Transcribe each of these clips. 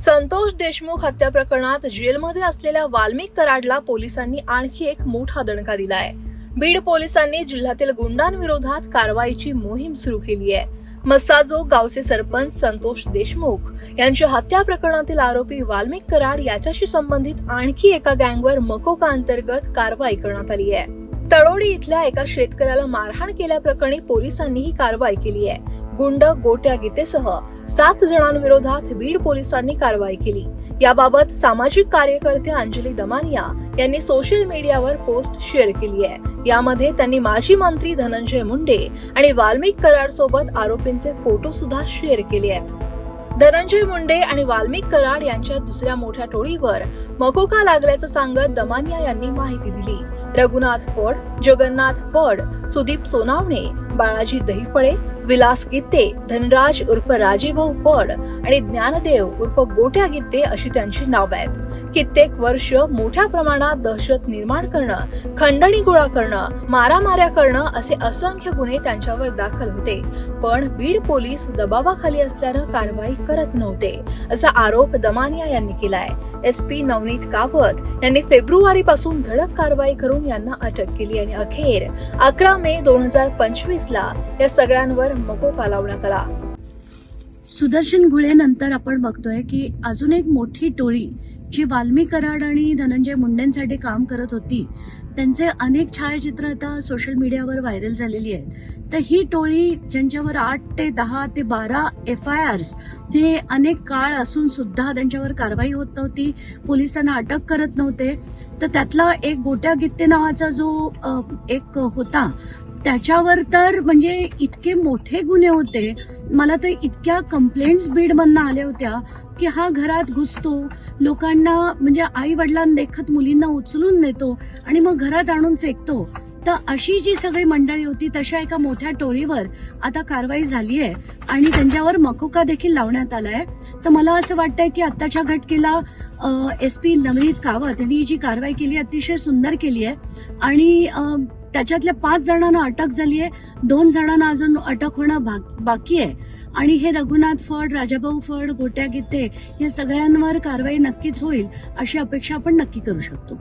संतोष देशमुख हत्या प्रकरणात जेलमध्ये असलेल्या वाल्मिक कराडला पोलिसांनी आणखी एक मोठा दणका दिलाय. बीड पोलिसांनी जिल्ह्यातील गुंडांविरोधात कारवाईची मोहीम सुरू केली आहे. मस्साजो गावचे सरपंच संतोष देशमुख यांच्या हत्या प्रकरणातील आरोपी वाल्मिक कराड याच्याशी संबंधित आणखी एका गँगवर मकोका अंतर्गत कारवाई करण्यात आली आहे. तळोडी इथल्या एका शेतकऱ्याला मारहाण केल्याप्रकरणी पोलिसांनी ही कारवाई केली आहे. गुंड गोट्या गीतेसह सात जणांविरोधात बीड पोलिसांनी कारवाई केली. याबाबत सामाजिक कार्यकर्ते अंजली दमानिया यांनी सोशल मीडियावर पोस्ट शेअर केली आहे. यामध्ये त्यांनी माजी मंत्री धनंजय मुंडे आणि वाल्मिक कराड सोबत आरोपींचे फोटो सुद्धा शेअर केले आहेत. धनंजय मुंडे आणि वाल्मिक कराड यांच्या दुसऱ्या मोठ्या टोळीवर मकोका लागल्याचं सांगत दमानिया यांनी माहिती दिली. रघुनाथ फड जगन्नाथ फड सुदीप सोनावणे बाळाजी दहिफळे विलास गित्ते धनराज उर्फ राजेभाऊ फड आणि ज्ञानदेव उर्फ गोट्या गित्ते अशी त्यांची नावं आहेत. कित्येक वर्ष मोठ्या प्रमाणात दहशत निर्माण करणं खंडणी गोळा करणं मारामाऱ्या करणं असे असंख्य गुन्हे त्यांच्यावर दाखल होते. पण बीड पोलीस दबावाखाली असल्यानं कारवाई करत नव्हते असा आरोप दमानिया यांनी केलाय. एस पी नवनीत कावत यांनी फेब्रुवारी पासून धडक कारवाई करून यांना अटक केली आणि अखेर अकरा मे दोन हजार पंचवीस ला या सगळ्यांवर मकोका लावण्यात आला सुदर्शन घुळेनंतर आपण बघतोय की अजून एक मोठी टोळी जी वाल्मी कराड आणि धनंजय मुंडेंसाठी काम करत होती. त्यांचे अनेक छायाचित्र आता सोशल मीडियावर व्हायरल झालेली आहेत. तर ही टोळी ज्यांच्यावर आठ ते दहा ते बारा एफ आय आर्स ते अनेक काळ असून सुद्धा त्यांच्यावर कारवाई होत नव्हती पोलिसांना अटक करत नव्हते. तर त्यातला एक गोट्या गित्ते नावाचा जो एक होता त्याच्यावर तर म्हणजे इतके मोठे गुन्हे होते. मला तर इतक्या कंप्लेंट्स बीडमधनं आल्या होत्या की हा घरात घुसतो. लोकांना म्हणजे आई वडिलांदेखत मुलींना उचलून नेतो आणि मग घरात आणून फेकतो. तर अशी जी सगळी मंडळी होती तशा एका मोठ्या टोळीवर आता कारवाई झाली आहे आणि त्यांच्यावर मकोका देखील लावण्यात आलाय. तर मला असं वाटतंय की आत्ताच्या घटकेला एस पी नवनीत कावत यांनी जी कारवाई केली अतिशय सुंदर केली आहे आणि त्याच्यातल्या पाच जणांना अटक झाली आहे. दोन जणांना अजून अटक होणं भाग- बाकी आहे. आणि हे रघुनाथ फड राजाभाऊ फड गोट्या गीते या सगळ्यांवर कारवाई नक्कीच होईल अशी अपेक्षा आपण नक्की करू शकतो.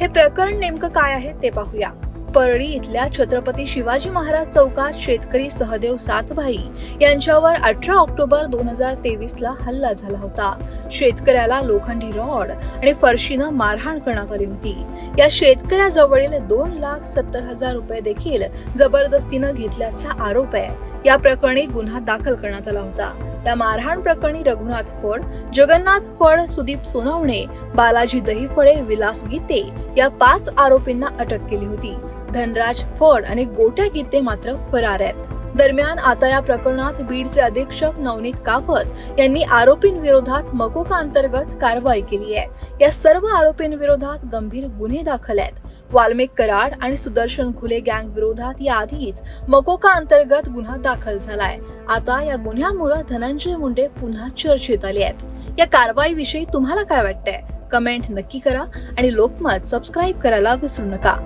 हे प्रकरण नेमकं काय आहे ते पाहूया. परळी इथल्या छत्रपती शिवाजी महाराज चौकात शेतकरी सहदेव सातभाई यांच्यावर अठरा ऑक्टोबर दोन हजार तेवीस ला हल्ला झाला होता. शेतकऱ्याला लोखंडी रॉड आणि फरशीनं मारहाण करण्यात आली होती. या शेतकऱ्याजवळील दोन लाख सत्तर हजार रुपये देखील जबरदस्तीनं घेतल्याचा आरोप आहे. या प्रकरणी गुन्हा दाखल करण्यात आला होता. या मारहाण प्रकरणी रघुनाथ फड जगन्नाथ फड सुदीप सोनवणे बालाजी दहिफळे विलास गीते या पाच आरोपींना अटक केली होती. धनराज फड आणि गोट्या गीते मात्र फरार आहेत. दरम्यान आता या प्रकरणात बीडचे अधीक्षक नवनीत कापत यांनी आरोपींविरोधात मकोका अंतर्गत कारवाई केली आहे. या सर्व आरोपींविरोधात गंभीर गुन्हे दाखल आहेत. वाल्मिक कराड आणि सुदर्शन खुले गँग विरोधात याआधीच मकोका अंतर्गत गुन्हा दाखल झालाय. आता या गुन्ह्यामुळे धनंजय मुंडे पुन्हा चर्चेत आले आहेत. या कारवाईविषयी तुम्हाला काय वाटतंय? कमेंट नक्की करा आणि लोकमत सबस्क्राईब करायला विसरू नका.